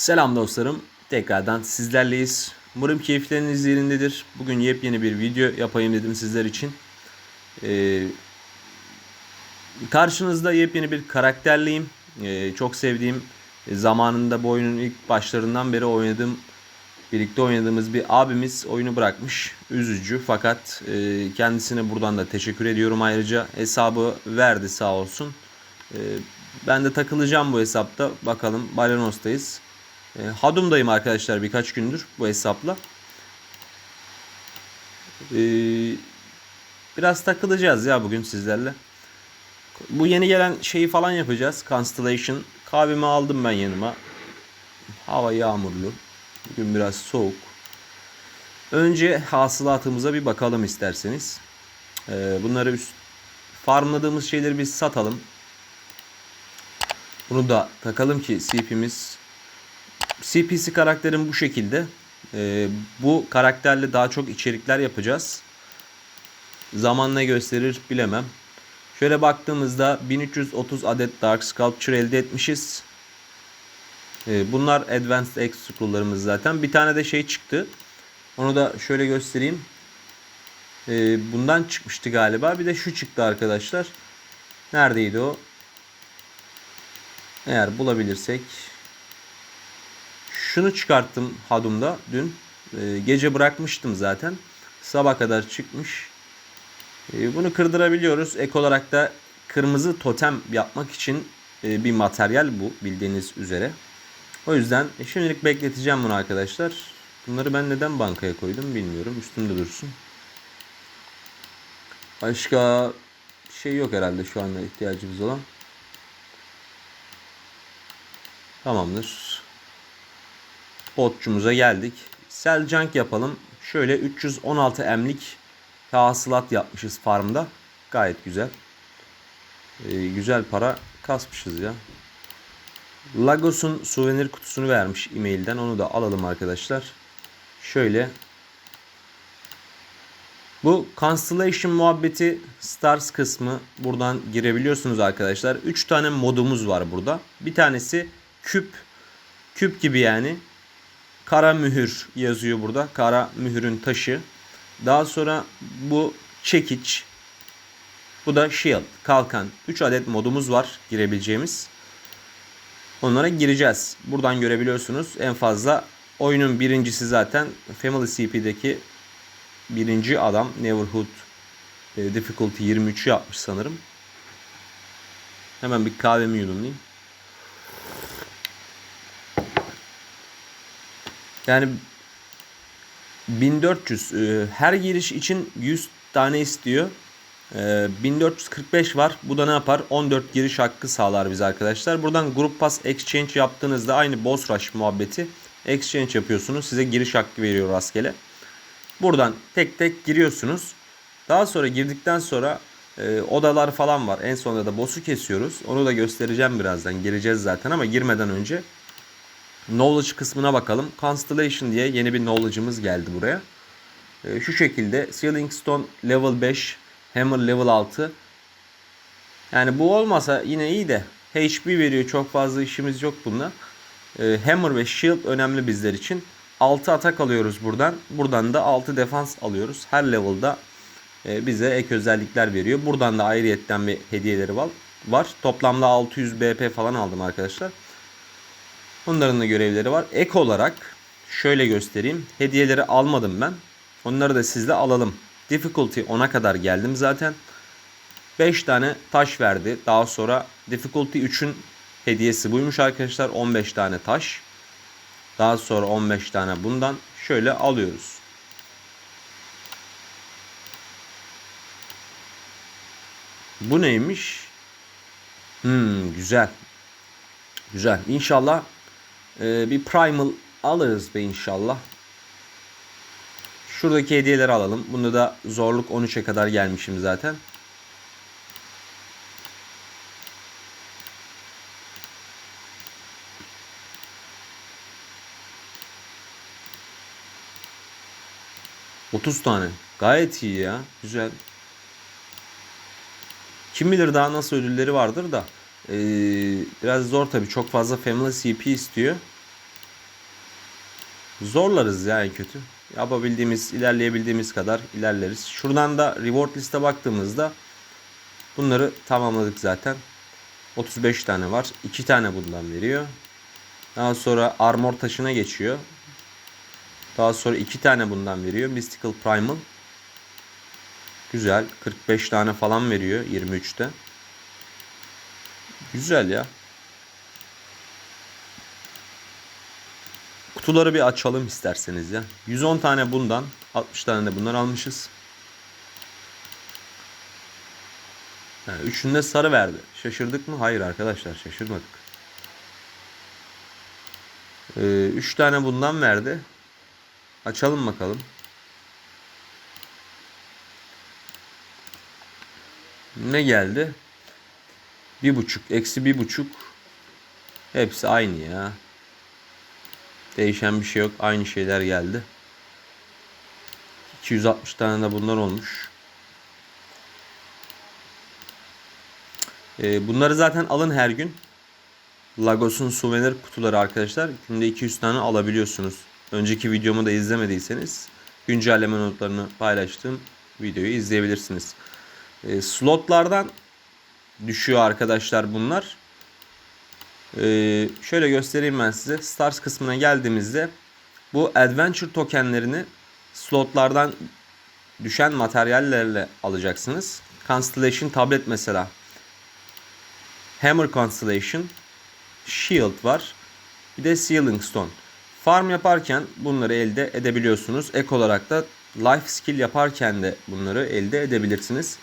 Selam dostlarım. Tekrardan sizlerleyiz. Umarım keyifleriniz yerindedir. Bugün yepyeni bir video yapayım dedim sizler için. Ee, karşınızda yepyeni bir karakterliyim. Ee, çok sevdiğim e, zamanında bu oyunun ilk başlarından beri oynadığım birlikte oynadığımız bir abimiz oyunu bırakmış. Üzücü fakat e, kendisine buradan da teşekkür ediyorum ayrıca. Hesabı verdi sağ olsun. E, ben de takılacağım bu hesapta. Bakalım Balanos'tayız. E, Hadum'dayım arkadaşlar birkaç gündür bu hesapla. E, biraz takılacağız ya bugün sizlerle. Bu yeni gelen şeyi falan yapacağız. Constellation. Kahvemi aldım ben yanıma. Hava yağmurlu. Bugün biraz soğuk. Önce hasılatımıza bir bakalım isterseniz. Ee, bunları üst, farmladığımız şeyleri biz satalım. Bunu da takalım ki CP'miz CPC karakterim bu şekilde. Ee, bu karakterle daha çok içerikler yapacağız. Zaman ne gösterir bilemem. Şöyle baktığımızda 1330 adet Dark Sculpture elde etmişiz. Ee, bunlar Advanced X scroll'larımız zaten. Bir tane de şey çıktı. Onu da şöyle göstereyim. Ee, bundan çıkmıştı galiba. Bir de şu çıktı arkadaşlar. Neredeydi o? Eğer bulabilirsek. Şunu çıkarttım Hadum'da dün. Ee, gece bırakmıştım zaten. Sabah kadar çıkmış. Ee, bunu kırdırabiliyoruz. Ek olarak da kırmızı totem yapmak için e, bir materyal bu bildiğiniz üzere. O yüzden e, şimdilik bekleteceğim bunu arkadaşlar. Bunları ben neden bankaya koydum bilmiyorum. Üstümde dursun. Başka şey yok herhalde şu anda ihtiyacımız olan. Tamamdır. Botçumuza geldik. Sell junk yapalım. Şöyle 316 emlik hasılat yapmışız farmda. Gayet güzel. Ee, güzel para kasmışız ya. Lagos'un souvenir kutusunu vermiş e-mailden. Onu da alalım arkadaşlar. Şöyle. Bu Constellation muhabbeti Stars kısmı buradan girebiliyorsunuz arkadaşlar. 3 tane modumuz var burada. Bir tanesi küp. Küp gibi yani. Kara mühür yazıyor burada. Kara mühürün taşı. Daha sonra bu çekiç. Bu da shield, kalkan. 3 adet modumuz var girebileceğimiz. Onlara gireceğiz. Buradan görebiliyorsunuz. En fazla oyunun birincisi zaten Family CP'deki birinci adam Neverhood e, Difficulty 23 yapmış sanırım. Hemen bir kahvemi yudumlayayım. Yani 1400 e, her giriş için 100 tane istiyor. 1445 var. Bu da ne yapar? 14 giriş hakkı sağlar bize arkadaşlar. Buradan Group Pass Exchange yaptığınızda aynı Boss Rush muhabbeti. Exchange yapıyorsunuz. Size giriş hakkı veriyor rastgele. Buradan tek tek giriyorsunuz. Daha sonra girdikten sonra e, odalar falan var. En sonunda da boss'u kesiyoruz. Onu da göstereceğim birazdan. Gireceğiz zaten ama girmeden önce Knowledge kısmına bakalım. Constellation diye yeni bir knowledge'ımız geldi buraya. E, şu şekilde Sealing Stone level 5 Hammer level 6. Yani bu olmasa yine iyi de HP veriyor. Çok fazla işimiz yok bununla. Ee, Hammer ve Shield önemli bizler için. 6 atak alıyoruz buradan. Buradan da 6 defans alıyoruz. Her level'da e, bize ek özellikler veriyor. Buradan da ayrıyetten bir hediyeleri var. Toplamda 600 BP falan aldım arkadaşlar. Bunların da görevleri var. Ek olarak şöyle göstereyim. Hediyeleri almadım ben. Onları da sizle alalım. Difficulty 10'a kadar geldim zaten. 5 tane taş verdi. Daha sonra Difficulty 3'ün hediyesi buymuş arkadaşlar. 15 tane taş. Daha sonra 15 tane bundan şöyle alıyoruz. Bu neymiş? Hmm, güzel. Güzel. İnşallah e, bir primal alırız be inşallah. Şuradaki hediyeleri alalım. Bunda da zorluk 13'e kadar gelmişim zaten. Otuz tane. Gayet iyi ya. Güzel. Kim bilir daha nasıl ödülleri vardır da. Ee, biraz zor tabi. Çok fazla Family CP istiyor. Zorlarız ya en kötü. Yapabildiğimiz, ilerleyebildiğimiz kadar ilerleriz. Şuradan da reward liste baktığımızda bunları tamamladık zaten. 35 tane var. 2 tane bundan veriyor. Daha sonra armor taşına geçiyor. Daha sonra 2 tane bundan veriyor. Mystical Primal. Güzel. 45 tane falan veriyor 23'te. Güzel ya. Kutuları bir açalım isterseniz ya. 110 tane bundan, 60 tane de bundan almışız. Ha, üçünde sarı verdi. Şaşırdık mı? Hayır arkadaşlar şaşırmadık. Ee, üç tane bundan verdi. Açalım bakalım. Ne geldi? Bir buçuk. Eksi bir buçuk. Hepsi aynı ya. Değişen bir şey yok. Aynı şeyler geldi. 260 tane de bunlar olmuş. Ee, bunları zaten alın her gün. Lagos'un souvenir kutuları arkadaşlar. Günde 200 tane alabiliyorsunuz. Önceki videomu da izlemediyseniz güncelleme notlarını paylaştığım videoyu izleyebilirsiniz. E, slotlardan düşüyor arkadaşlar bunlar. E, şöyle göstereyim ben size. Stars kısmına geldiğimizde bu adventure tokenlerini slotlardan düşen materyallerle alacaksınız. Constellation tablet mesela. Hammer Constellation. Shield var. Bir de Sealing Stone. Farm yaparken bunları elde edebiliyorsunuz. Ek olarak da life skill yaparken de bunları elde edebilirsiniz.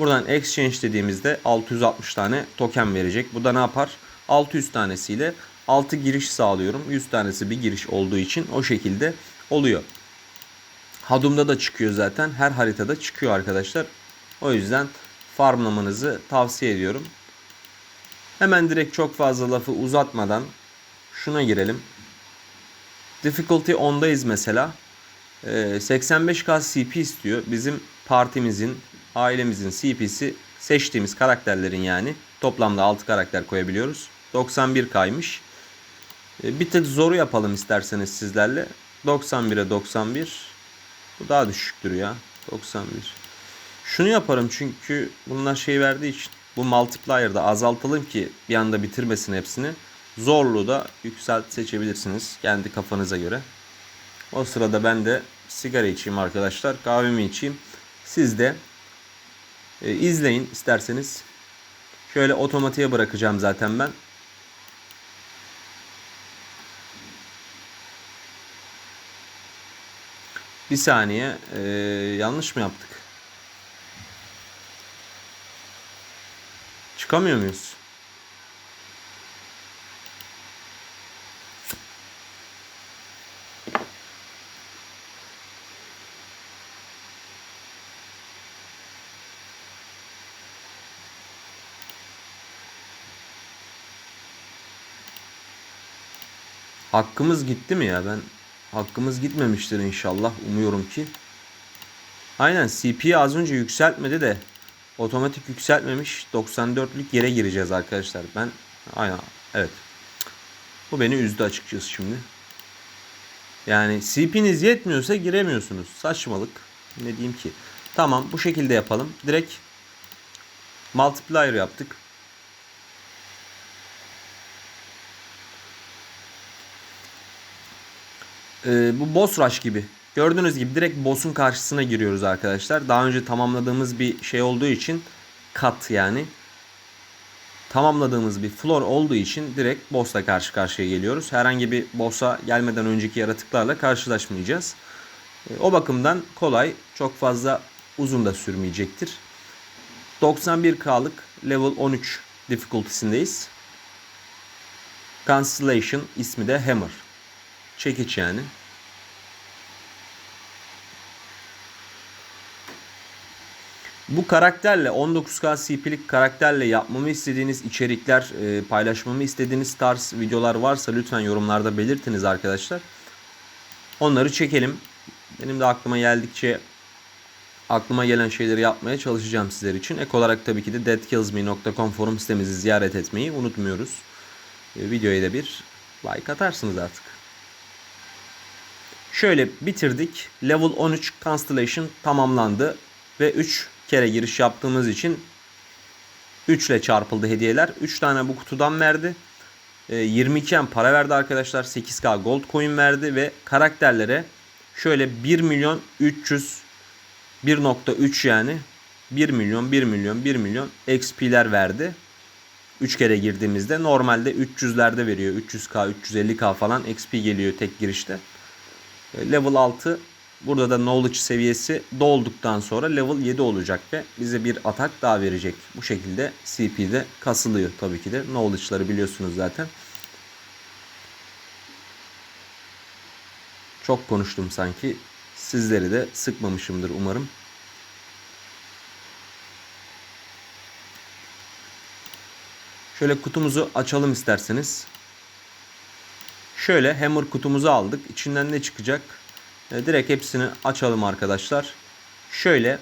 Buradan exchange dediğimizde 660 tane token verecek. Bu da ne yapar? 600 tanesiyle 6 giriş sağlıyorum. 100 tanesi bir giriş olduğu için o şekilde oluyor. Hadum'da da çıkıyor zaten. Her haritada çıkıyor arkadaşlar. O yüzden farmlamanızı tavsiye ediyorum. Hemen direkt çok fazla lafı uzatmadan şuna girelim. Difficulty 10'dayız mesela. 85k CP istiyor. Bizim partimizin, ailemizin CP'si seçtiğimiz karakterlerin yani. Toplamda 6 karakter koyabiliyoruz. 91k'ymış. Bir tık zoru yapalım isterseniz sizlerle. 91'e 91. Bu daha düşüktür ya. 91. Şunu yaparım çünkü bunlar şey verdiği için bu multiplier'da azaltalım ki bir anda bitirmesin hepsini. Zorluğu da yükselt seçebilirsiniz kendi kafanıza göre. O sırada ben de sigara içeyim arkadaşlar. Kahvemi içeyim. Siz de e, izleyin isterseniz. Şöyle otomatiğe bırakacağım zaten ben. Bir saniye. E, yanlış mı yaptık? Çıkamıyor muyuz? Hakkımız gitti mi ya? Ben hakkımız gitmemiştir inşallah. Umuyorum ki. Aynen CP'yi az önce yükseltmedi de otomatik yükseltmemiş. 94'lük yere gireceğiz arkadaşlar. Ben aynen evet. Bu beni üzdü açıkçası şimdi. Yani CP'niz yetmiyorsa giremiyorsunuz. Saçmalık. Ne diyeyim ki. Tamam bu şekilde yapalım. Direkt multiplier yaptık. Ee, bu boss rush gibi. Gördüğünüz gibi direkt boss'un karşısına giriyoruz arkadaşlar. Daha önce tamamladığımız bir şey olduğu için kat yani. Tamamladığımız bir floor olduğu için direkt boss'la karşı karşıya geliyoruz. Herhangi bir boss'a gelmeden önceki yaratıklarla karşılaşmayacağız. Ee, o bakımdan kolay, çok fazla uzun da sürmeyecektir. 91K'lık level 13 difficulty'sindeyiz. Constellation ismi de Hammer. Çekiç yani. Bu karakterle 19K CP'lik karakterle yapmamı istediğiniz içerikler, e, paylaşmamı istediğiniz tarz videolar varsa lütfen yorumlarda belirtiniz arkadaşlar. Onları çekelim. Benim de aklıma geldikçe aklıma gelen şeyleri yapmaya çalışacağım sizler için. Ek olarak tabii ki de deadkillsme.com forum sitemizi ziyaret etmeyi unutmuyoruz. E, videoya da bir like atarsınız artık. Şöyle bitirdik. Level 13 Constellation tamamlandı. Ve 3 kere giriş yaptığımız için 3 ile çarpıldı hediyeler. 3 tane bu kutudan verdi. E, 22 M para verdi arkadaşlar. 8K gold coin verdi ve karakterlere şöyle 1 milyon 300 1.3 yani 1 milyon 1 milyon 1 milyon XP'ler verdi. 3 kere girdiğimizde normalde 300'lerde veriyor. 300k 350k falan XP geliyor tek girişte. Level 6 burada da knowledge seviyesi dolduktan sonra level 7 olacak ve bize bir atak daha verecek. Bu şekilde CP'de kasılıyor tabii ki de. Knowledge'ları biliyorsunuz zaten. Çok konuştum sanki. Sizleri de sıkmamışımdır umarım. Şöyle kutumuzu açalım isterseniz. Şöyle hammer kutumuzu aldık. İçinden ne çıkacak? E, direkt hepsini açalım arkadaşlar. Şöyle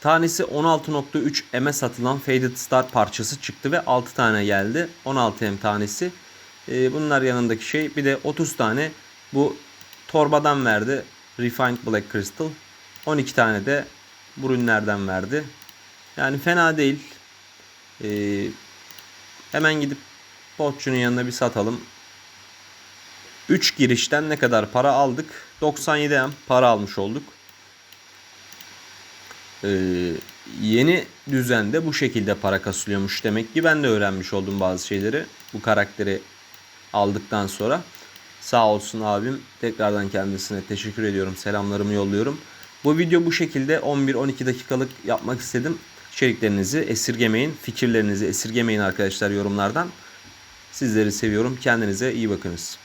tanesi 16.3 M'e satılan Faded Star parçası çıktı ve 6 tane geldi. 16 M tanesi. E, bunlar yanındaki şey. Bir de 30 tane bu torbadan verdi. Refined Black Crystal. 12 tane de bu ürünlerden verdi. Yani fena değil. Ee, hemen gidip botçunun yanına bir satalım. 3 girişten ne kadar para aldık? 97 M para almış olduk. Ee, yeni düzende bu şekilde para kasılıyormuş demek ki ben de öğrenmiş oldum bazı şeyleri bu karakteri aldıktan sonra. Sağ olsun abim. Tekrardan kendisine teşekkür ediyorum. Selamlarımı yolluyorum. Bu video bu şekilde 11-12 dakikalık yapmak istedim. İçeriklerinizi esirgemeyin. Fikirlerinizi esirgemeyin arkadaşlar yorumlardan. Sizleri seviyorum. Kendinize iyi bakınız.